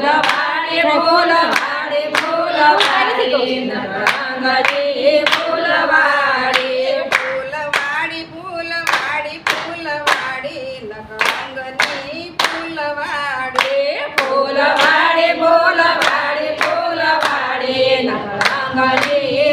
फुलवाडी फुलवाडी फुलवाडी नवरंगजी फुलवाडी फुलवाडी फुलवाडी फुलवाडी नवरंगजी फुलवाडी फुलवाडी फुलवाडी फुलवाडी नवरंगजी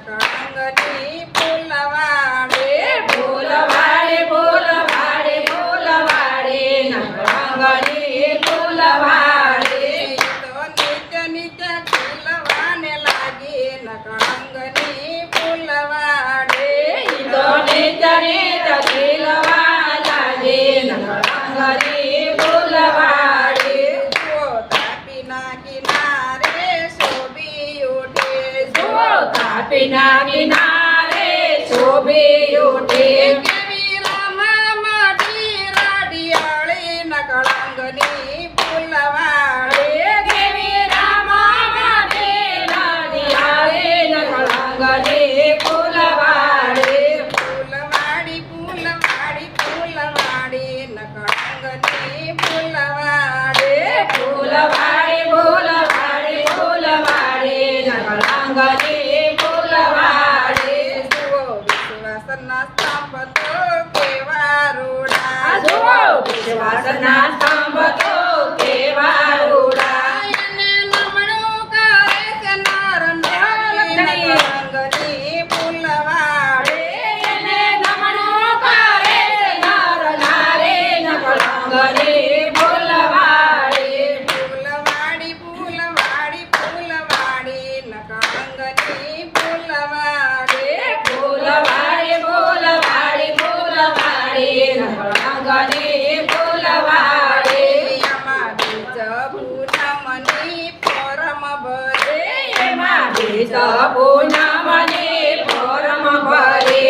તરંગની ગોપીના કિનારે શોભી ઉઠે. કેવી રામા માટી રાડિયાળી નકળાંગની ફૂલવાળી. કેવી રામા માટી રાડિયાળી નકળાંગની ફૂલવાળી. ફૂલવાળી ફૂલવાળી ફૂલવાળી નકળાંગની ફૂલવાળી. ફૂલવાળી ફૂલવાળી ફૂલવાળી નકળાંગની સ્તંભ તો કેવા રૂડા જુઓ. વિશ્વાસના સ્તંભ તો કેવા મને બોલવાડે. એમાં બીજ પૂનમની પરમ ભરે. એમાં બીજ પૂનમની પરમ ભરે.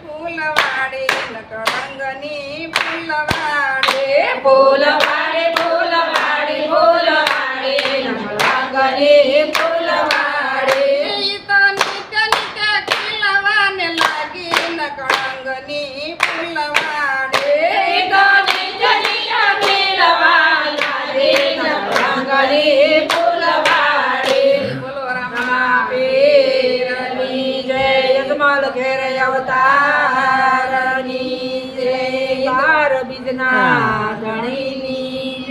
పూలవాడి పూలవాడి పూలవాడి పూలవాడి કળંગની ફૂલવાડે કળંગની